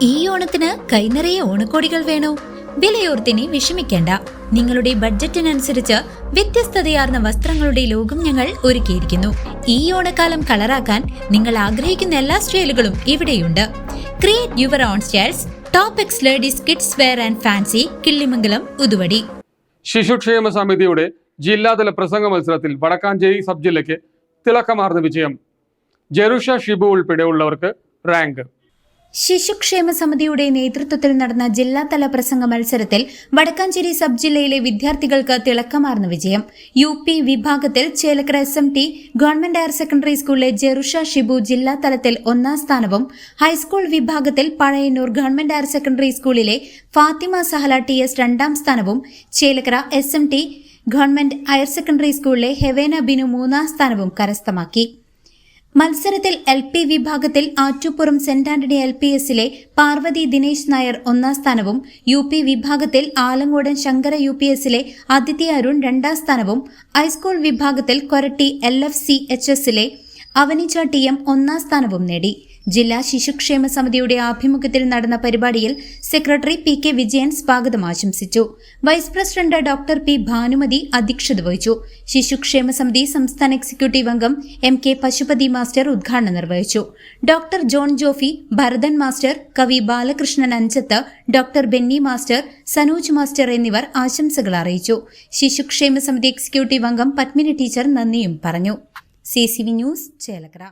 ഈ ഓണത്തിന് കൈനിറയെ ഓണക്കോടികൾ വേണോ? വിലയോർത്തിനി വിഷമിക്കേണ്ട. നിങ്ങളുടെ ബഡ്ജറ്റിനനുസരിച്ച് വ്യത്യസ്തതയാർന്ന വസ്ത്രങ്ങളുടെ ലോകം ഞങ്ങൾ ഒരുക്കിയിരിക്കുന്നു. ഈ ഓണക്കാലം കളറാക്കാൻ നിങ്ങൾ ആഗ്രഹിക്കുന്ന എല്ലാ സ്റ്റൈലുകളും ഇവിടെയുണ്ട്. Create your own styles top X ladies kids wear and fancy Killimangalam Uthuvadi. ശിശുക്ഷേമ സമിതിയുടെ ജില്ലാതല പ്രസംഗ മത്സരത്തിൽ വടക്കാഞ്ചേരി സബ് ജില്ലയ്ക്ക് തിളക്കമാർന്ന വിജയം. ജെറുഷ ഷിബു ഉൾപ്പെടെയുള്ളവർക്ക് റാങ്ക്. ശിശുക്ഷേമ സമിതിയുടെ നേതൃത്വത്തിൽ നടന്ന ജില്ലാതല പ്രസംഗ മത്സരത്തിൽ വടക്കാഞ്ചേരി സബ് ജില്ലയിലെ വിദ്യാർത്ഥികൾക്ക് തിളക്കമാർന്ന വിജയം. യു പി വിഭാഗത്തിൽ Chelakkara S M T government higher secondary സ്കൂളിലെ ജെറുഷ ഷിബു ജില്ലാതലത്തിൽ ഒന്നാം സ്ഥാനവും ഹൈസ്കൂൾ വിഭാഗത്തിൽ പഴയന്നൂർ ഗവൺമെന്റ് ഹയർ സെക്കൻഡറി സ്കൂളിലെ ഫാത്തിമ സഹല ടി എസ് രണ്ടാം സ്ഥാനവും Chelakkara S M T government higher secondary സ്കൂളിലെ ഹെവേന ബിനു മൂന്നാം സ്ഥാനവും കരസ്ഥമാക്കി. മത്സരത്തിൽ എൽ പി വിഭാഗത്തിൽ Attupuram saint Antony L P എസിലെ പാർവതി ദിനേശ് നായർ ഒന്നാം സ്ഥാനവും യു പി വിഭാഗത്തിൽ ആലങ്ങോടൻ ശങ്കര യു പി എസിലെ ആദിത്യ അരുൺ രണ്ടാം സ്ഥാനവും ഹൈസ്കൂൾ വിഭാഗത്തിൽ Koratty L F C H എസിലെ അവനിച്ച ടി എം ഒന്നാം സ്ഥാനവും നേടി. ജില്ലാ ശിശുക്ഷേമ സമിതിയുടെ ആഭിമുഖ്യത്തിൽ നടന്ന പരിപാടിയിൽ സെക്രട്ടറി പി കെ വിജയൻ സ്വാഗതം ആശംസിച്ചു. Vice president doctor P Bhanumathi അധ്യക്ഷത വഹിച്ചു. ശിശുക്ഷേമ സമിതി സംസ്ഥാന എക്സിക്യൂട്ടീവ് അംഗം എം കെ പശുപതി മാസ്റ്റർ ഉദ്ഘാടനം നിർവഹിച്ചു. Doctor John Jofi Bharathan master കവി ബാലകൃഷ്ണൻ അഞ്ചത്ത് doctor Benny master Sanoj master എന്നിവർ ആശംസകൾ അറിയിച്ചു. ശിശുക്ഷേമ സമിതി എക്സിക്യൂട്ടീവ് അംഗം പത്മിനി ടീച്ചർ നന്ദിയും പറഞ്ഞു. C news Chelakkara.